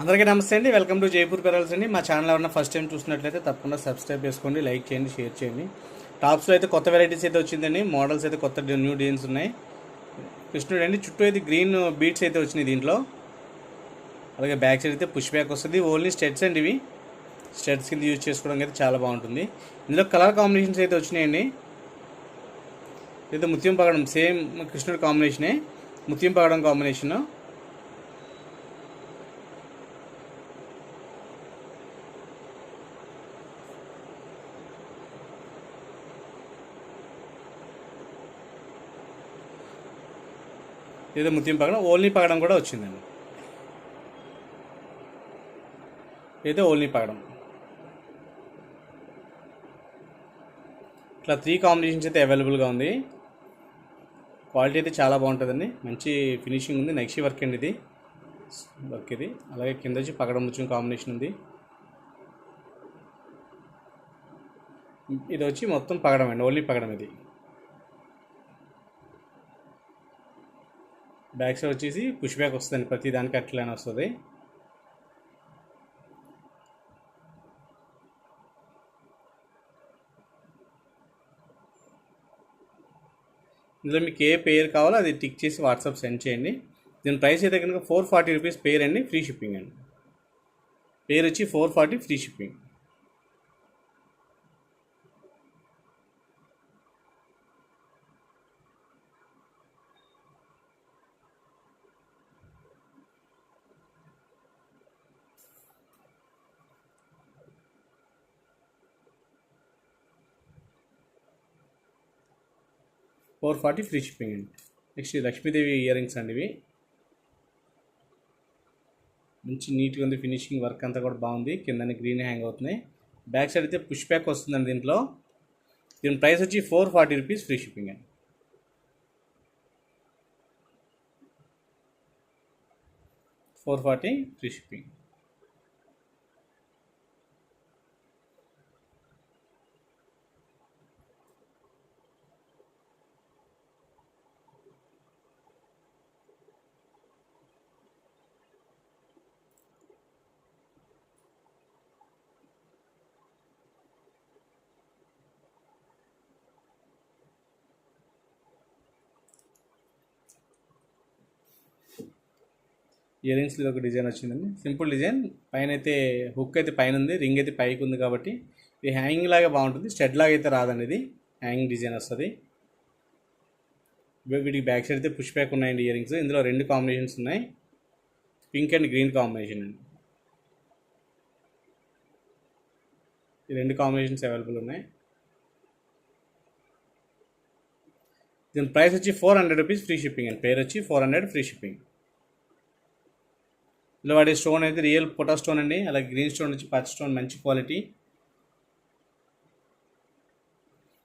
అందరికీ నమస్తే అండి. వెల్కమ్ టు జైపూర్ పెరల్స్ అండి. మా ఛానల్ ఎవరైనా ఫస్ట్ టైం చూసినట్లయితే తప్పకుండా సబ్స్క్రైబ్ చేసుకోండి లైక్ చేయండి షేర్ చేయండి. టాప్స్లో అయితే కొత్త వెరైటీస్ అయితే వచ్చిందండి. మోడల్స్ అయితే కొత్త న్యూ డిజైన్స్ ఉన్నాయి. కృష్ణుడు అండి చుట్టూ అయితే గ్రీన్ బీట్స్ అయితే వచ్చినాయి దీంట్లో. అలాగే బ్యాక్ సైడ్ అయితే పుష్ బ్యాక్ వస్తుంది. ఓన్లీ స్టెట్స్ అండి ఇవి. స్టెట్స్ కింద యూజ్ చేసుకోవడానికి అయితే చాలా బాగుంటుంది. ఇందులో కలర్ కాంబినేషన్స్ అయితే వచ్చినాయండి. ఇది ముత్యం పగడం సేమ్ కృష్ణుడు కాంబినేషనే ముత్యం పగడం కాంబినేషన్ లేదా ముత్యం పగడం ఓన్లీ పగడం కూడా వచ్చిందండి. లేదా ఓన్లీ పగడం. ఇట్లా త్రీ కాంబినేషన్స్ అయితే అవైలబుల్గా ఉంది. క్వాలిటీ అయితే చాలా బాగుంటుందండి. మంచి ఫినిషింగ్ ఉంది. నెక్స్ట్ వర్క్ అండి ఇది. వర్క్ ఇది. అలాగే కింద వచ్చి పగడం ముచ్చిన కాంబినేషన్ ఉంది. ఇది వచ్చి మొత్తం పగడం అండి. ఓన్లీ పగడం ఇది. బ్యాక్ సైడ్ వచ్చేసి పుష్ బ్యాక్ వస్తుంది ప్రతి దానికి అట్లనే వస్తుంది. ఇందులో మీకు ఏ పేర్ కావాలో అది టిక్ చేసి వాట్సాప్ సెండ్ చేయండి. దీని ప్రైస్ అయితే కనుక ఫోర్ ఫార్టీ రూపీస్ పేర్ అండి ఫ్రీ షిప్పింగ్ అండి. పేర్ వచ్చి four forty free shipping four forty free shipping అండి. నెక్స్ట్ లక్ష్మీదేవి ఇయర్ రింగ్స్ అండి ఇవి. మంచి నీట్గా ఉంది ఫినిషింగ్ వర్క్ అంతా కూడా బాగుంది. కింద గ్రీన్ హ్యాంగ్ అవుతున్నాయి. బ్యాక్ సైడ్ అయితే పుష్ బ్యాక్ వస్తుందండి దీంట్లో. దీని ప్రైస్ వచ్చి four forty rupees free shipping అండి. Four forty free shipping. Year రింగ్స్లో ఒక డిజైన్ వచ్చిందండి. సింపుల్ డిజైన్ పైన అయితే హుక్ అయితే పైన ఉంది రింగ్ అయితే పైకి ఉంది కాబట్టి ఇది హ్యాంగింగ్ లాగా బాగుంటుంది. స్టెడ్ లాగా అయితే రాదండి ఇది. హ్యాంగింగ్ డిజైన్ వస్తుంది. వీటికి బ్యాక్ సైడ్ అయితే పుష్ బ్యాక్ ఉన్నాయండి ఇయర్ రింగ్స్ ఇందులో రెండు కాంబినేషన్స్ ఉన్నాయి. పింక్ అండ్ గ్రీన్ కాంబినేషన్ అండి. ఈ రెండు కాంబినేషన్స్ అవైలబుల్ ఉన్నాయి. దీని ప్రైస్ వచ్చి four hundred rupees free shipping అండి. పేరు వచ్చి ఫోర్ హండ్రెడ్ ఫ్రీ షిప్పింగ్ ఇలా వాడే స్టోన్ అయితే రియల్ పొటా స్టోన్ అండి. అలాగే గ్రీన్ స్టోన్ వచ్చి పచ్చ స్టోన్ మంచి క్వాలిటీ.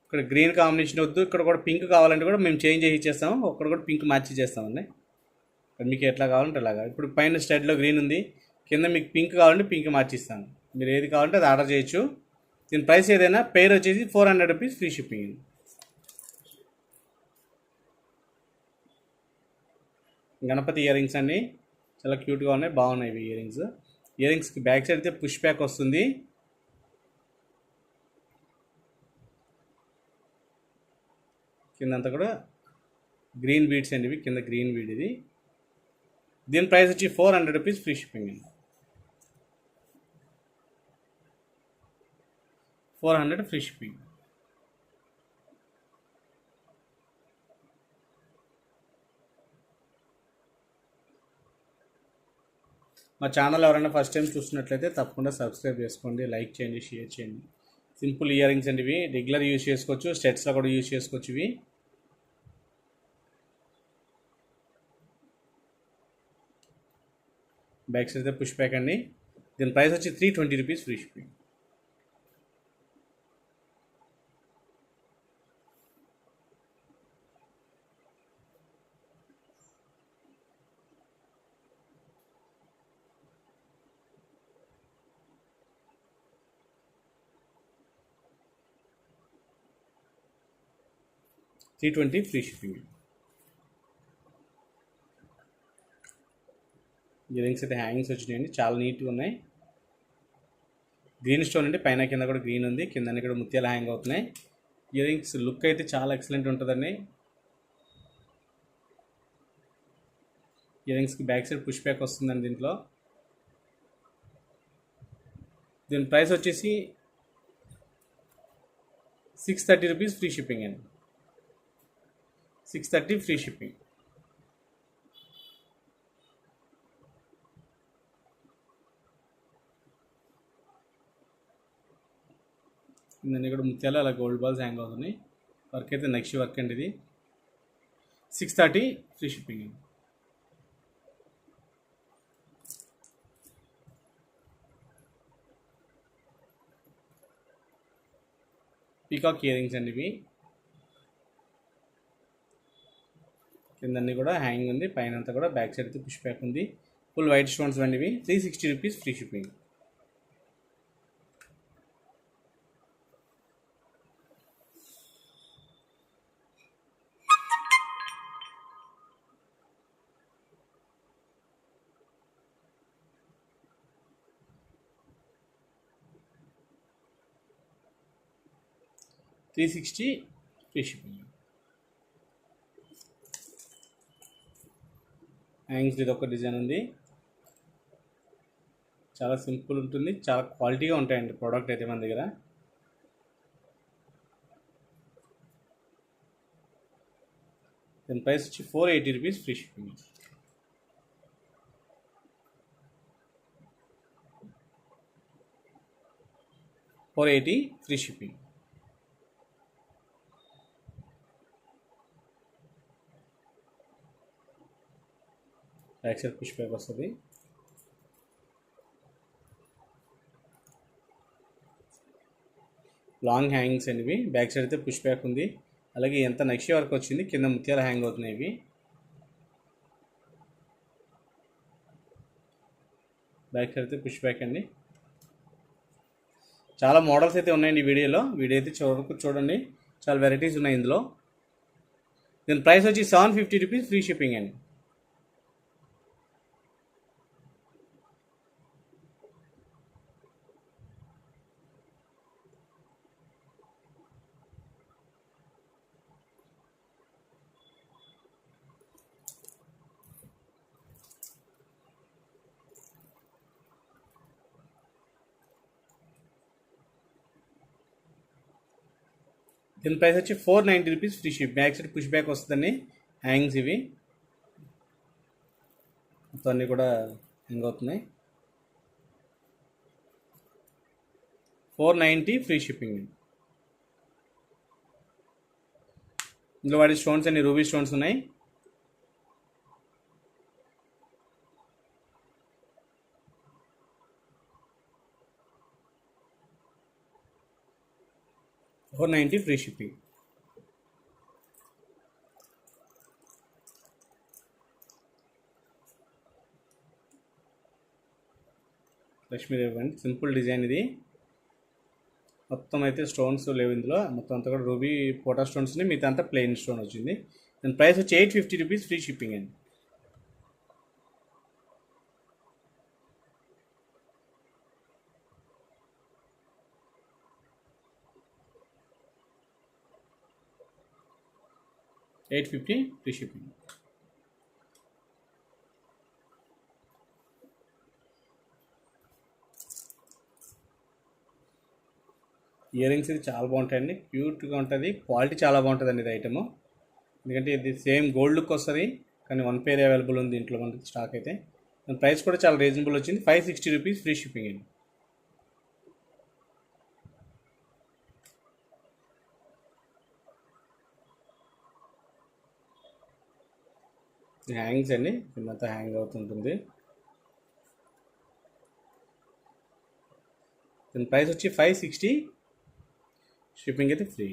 ఇక్కడ గ్రీన్ కాంబినేషన్ వద్దు. ఇక్కడ కూడా పింక్ కావాలంటే కూడా మేము చేంజ్ చేసి ఇచ్చేస్తాము ఒక్కడ కూడా పింక్ మ్యాచ్ చేస్తామండి. మీకు ఎట్లా కావాలంటే అలాగా. ఇప్పుడు పైన స్టైడ్లో గ్రీన్ ఉంది. కింద మీకు పింక్ కావాలంటే పింక్ మార్చిస్తాను మీరు ఏది కావాలంటే అది ఆర్డర్ చేయొచ్చు. దీని ప్రైస్ ఏదైనా పేరు వచ్చేసి four hundred rupees free shipping. Ganapati earrings అండి. చాలా క్యూట్గా ఉన్నాయి. బాగున్నాయి ఇవి ఇయర్ రింగ్స్ ఇయర్ రింగ్స్కి బ్యాక్ సైడ్ అయితే పుష్ బ్యాక్ వస్తుంది. కిందంతా కూడా గ్రీన్ బీడ్స్ అండి ఇవి. కింద గ్రీన్ బీడ్ ఇది. దీని ప్రైస్ వచ్చి four hundred rupees free shipping అండి. Four hundred free shipping. మా ఛానల్ ఎవరైనా ఫస్ట్ టైం చూస్తున్నట్లయితే తప్పకుండా సబ్స్క్రైబ్ చేసుకోండి లైక్ చేయండి షేర్ చేయండి. సింపుల్ ఇయర్ రింగ్స్ అండి ఇవి. రెగ్యులర్ యూజ్ చేసుకోవచ్చు. స్టెట్స్లో కూడా యూజ్ చేసుకోవచ్చు ఇవి. బ్యాక్ సైడ్ అయితే పుష్ బ్యాక్ అండి. దీని ప్రైస్ వచ్చి three twenty rupees free shipping three twenty free shipping earrings rings అయితే హ్యాంగింగ్స్ వచ్చినాయండి. చాలా నీట్గా ఉన్నాయి. గ్రీన్ స్టోన్ అండి. పైన కింద కూడా గ్రీన్ ఉంది. కింద కూడా ముత్యాలు హ్యాంగ్ అవుతున్నాయి. ఇయరింగ్స్ లుక్ అయితే చాలా ఎక్సలెంట్ ఉంటుందండి. ఇయరింగ్స్కి బ్యాక్ సైడ్ పుష్ బ్యాక్ వస్తుందండి దీంట్లో. దీని ప్రైస్ వచ్చేసి six thirty rupees free shipping అండి. సిక్స్ థర్టీ ఫ్రీ షిప్పింగ్ నేను ఇక్కడ ముత్యాలు అలా గోల్డ్ బాల్స్ హ్యాంగ్ అవుతున్నాయి వర్క్ అయితే నెక్స్ట్ వర్క్ అండి ఇది six thirty free shipping peacock earrings అండి ఇవి కిందన్నీ కూడా హ్యాంగ్ ఉంది. పైన అంతా కూడా బ్యాక్ సైడ్ అయితే పుష్ బ్యాక్ ఉంది. ఫుల్ వైట్ స్టోన్స్ వంటివి. Three sixty rupees free shipping three sixty free shipping hangs ఇది ఒక డిజైన్ ఉంది. చాలా సింపుల్ ఉంటుంది. చాలా క్వాలిటీగా ఉంటాయండి ప్రోడక్ట్ అయితే మన దగ్గర. దీని ప్రైస్ వచ్చి four eighty rupees free shipping. Four eighty free shipping. Back side push back వస్తుంది. లాంగ్ హ్యాంగింగ్స్ అండి బ్యాక్ సైడ్ అయితే పుష్ బ్యాక్ ఉంది. అలాగే ఎంత నక్షి వరకు వచ్చింది కింద ముత్యాలు హ్యాంగ్ అవుతున్నాయి ఇవి. బ్యాక్ సైడ్ అయితే పుష్ బ్యాక్ అండి. చాలా మోడల్స్ అయితే ఉన్నాయండి ఈ వీడియోలో. వీడియో అయితే చూడకు చూడండి. చాలా వెరైటీస్ ఉన్నాయి ఇందులో. దీని ప్రైస్ వచ్చి seven fifty rupees free shipping అండి. దీని ప్రైస్ వచ్చి four ninety rupees free ship. Back side push back వస్తుందండి. హ్యాంగ్స్ ఇవి. మొత్తం అన్నీ కూడా హ్యాంగ్ అవుతున్నాయి. Four ninety free shipping. ఇందులో వాడి స్టోన్స్ అన్ని రూబీ స్టోన్స్ ఉన్నాయి. Four ninety free shipping Lakshmi అండి సింపుల్ డిజైన్ ఇది. మొత్తం అయితే స్టోన్స్ లేవు ఇందులో. మొత్తం అంతా కూడా రూబీ పోటా స్టోన్స్ని మిగతా అంతా ప్లెయిన్ స్టోన్ వచ్చింది. దాని ప్రైస్ వచ్చి eight fifty rupees free shipping అండి. Eight fifty free shipping earrings ఇది చాలా బాగుంటాయండి. క్యూట్గా ఉంటుంది. క్వాలిటీ చాలా బాగుంటుందండి ఇది ఐటమ్ ఎందుకంటే ఇది సేమ్ గోల్డ్ లుక్ వస్తుంది కానీ వన్ పేర్ అవైలబుల్ ఉంది ఇంట్లో మనకి స్టాక్ అయితే. ప్రైస్ కూడా చాలా రీజనబుల్ వచ్చింది. Five sixty rupees free shipping అండి. హ్యాంగ్స్ అండి కిందంతా హ్యాంగ్ అవుతుంటుంది. దీని ప్రైస్ వచ్చి ఫైవ్ సిక్స్టీ షిప్పింగ్ అయితే ఫ్రీ.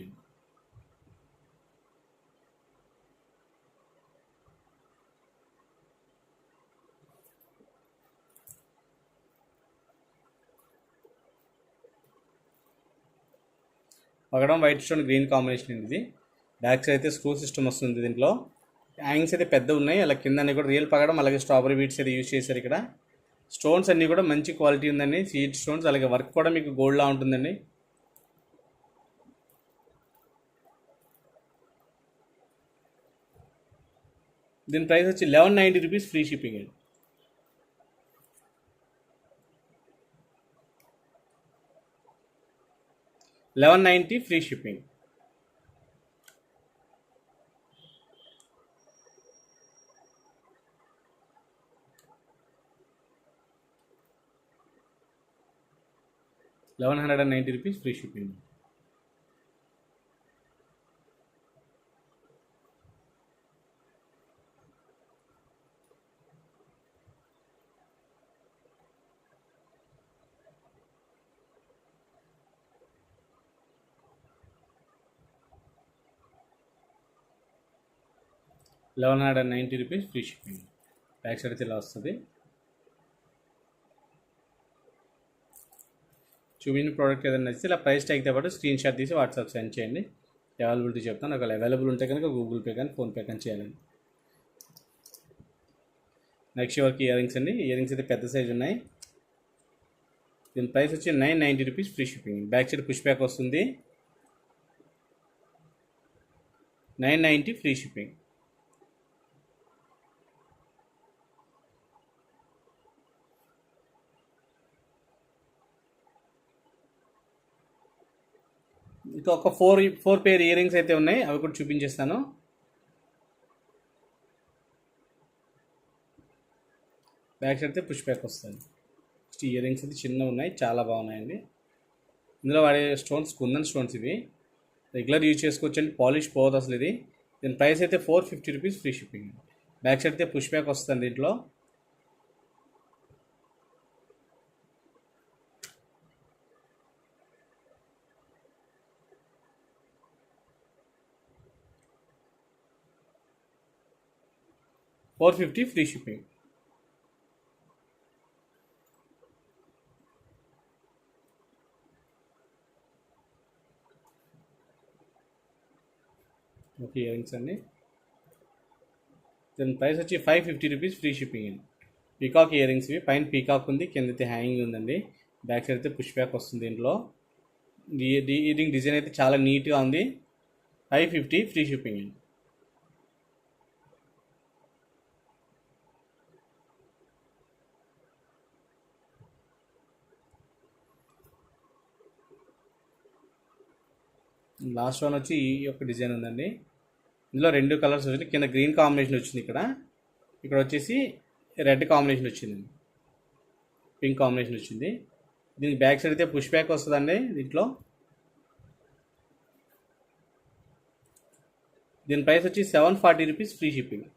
పగడం వైట్ స్టోన్ గ్రీన్ కాంబినేషన్ అండి ఇది. బ్యాక్ సైడ్ అయితే స్క్రూ సిస్టమ్ వస్తుంది దీంట్లో. హ్యాంగ్స్ అయితే పెద్ద ఉన్నాయి. అలా కింద అన్ని కూడా రియల్ పగడం అలాగే స్ట్రాబెరీ బీట్స్ అయితే యూజ్ చేశారు ఇక్కడ. స్టోన్స్ అన్నీ కూడా మంచి క్వాలిటీ ఉందండి. సీడ్ స్టోన్స్ అలాగే వర్క్ కూడా మీకు గోల్డ్లా ఉంటుందండి. దీని ప్రైస్ వచ్చి eleven ninety rupees free shipping అండి. Eleven ninety free shipping. Eleven hundred and ninety rupees free shipping. Eleven hundred and ninety rupees free shipping. Back side అయితే ఇలా వస్తుంది. చూపించిన ప్రోడక్ట్ ఏదైనా నచ్చితే ఇలా ప్రైస్ ట్యాగ్తో పాటు స్క్రీన్ షాట్ తీసి వాట్సాప్ సెండ్ చేయండి. అవైలబిలిటీ చెప్తాను. ఒకవేళ అవైలబుల్ ఉంటే కనుక గూగుల్ పే కానీ ఫోన్పే కానీ చేయాలండి. నెక్స్ట్ వరకు ఇయర్ రింగ్స్ అండి? ఇయర్ రింగ్స్ అయితే పెద్ద సైజ్ ఉన్నాయి. దీని ప్రైస్ వచ్చి nine ninety rupees free shipping. Back side push back వస్తుంది. Nine ninety free shipping. ఇంకా ఒక four four pair ear rings అయితే ఉన్నాయి అవి కూడా చూపించేస్తాను. బ్యాక్ సైడ్ అయితే పుష్ బ్యాక్ వస్తుంది ఇయర్ రింగ్స్ అయితే చిన్నగా ఉన్నాయి చాలా బాగున్నాయండి. ఇందులో వాడే స్టోన్స్ కుందన్ స్టోన్స్ ఇవి. రెగ్యులర్ యూజ్ చేసుకోవచ్చండి పాలిష్ పోదు అసలు ఇది. దీని ప్రైస్ అయితే four fifty rupees free shipping back side అయితే పుష్ బ్యాక్ వస్తుంది దీంట్లో. Four fifty free shipping. Okay earrings అండి దాని ప్రైస్ వచ్చి five fifty rupees free shipping అండి పీకాక్ ఇయర్ రింగ్స్ ఇవి. పైన పీకాక్ ఉంది కింద అయితే హ్యాంగింగ్ ఉందండి. బ్యాక్ సైడ్ అయితే పుష్ బ్యాక్ వస్తుంది దీంట్లో ఈ ఇయర్ రింగ్ డిజైన్ అయితే చాలా నీట్గా ఉంది. ఫైవ్ ఫిఫ్టీ ఫ్రీ షిప్పింగ్ అండి లాస్ట్ వన్ వచ్చి ఈ యొక్క డిజైన్ ఉందండి. ఇందులో రెండు కలర్స్ వచ్చింది కింద గ్రీన్ కాంబినేషన్ వచ్చింది ఇక్కడ. ఇక్కడ వచ్చేసి రెడ్ కాంబినేషన్ వచ్చింది. పింక్ కాంబినేషన్ వచ్చింది. దీనికి బ్యాక్ సైడ్ అయితే పుష్ బ్యాక్ వస్తుందండి దీంట్లో. దీని ప్రైస్ వచ్చి seven forty rupees free shipping.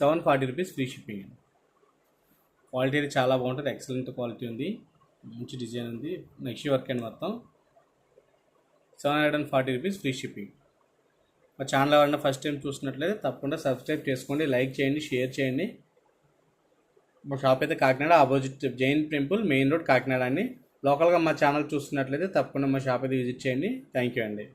Seven forty rupees free shipping. అండి క్వాలిటీ అయితే చాలా బాగుంటుంది. ఎక్సలెంట్ క్వాలిటీ ఉంది. మంచి డిజైన్ ఉంది. నెక్స్ట్ వర్క్ అండి మొత్తం seven hundred and forty rupees free shipping మా ఛానల్ ఎవరైనా ఫస్ట్ టైం చూసినట్లయితే తప్పకుండా సబ్స్క్రైబ్ చేసుకోండి. లైక్ చేయండి షేర్ చేయండి. మా షాప్ అయితే Kakinada opposite Jain temple main road Kakinada అండి. లోకల్గా మా ఛానల్ చూస్తున్నట్లయితే తప్పకుండా మా షాప్ అయితే విజిట్ చేయండి. థ్యాంక్ యూ అండి.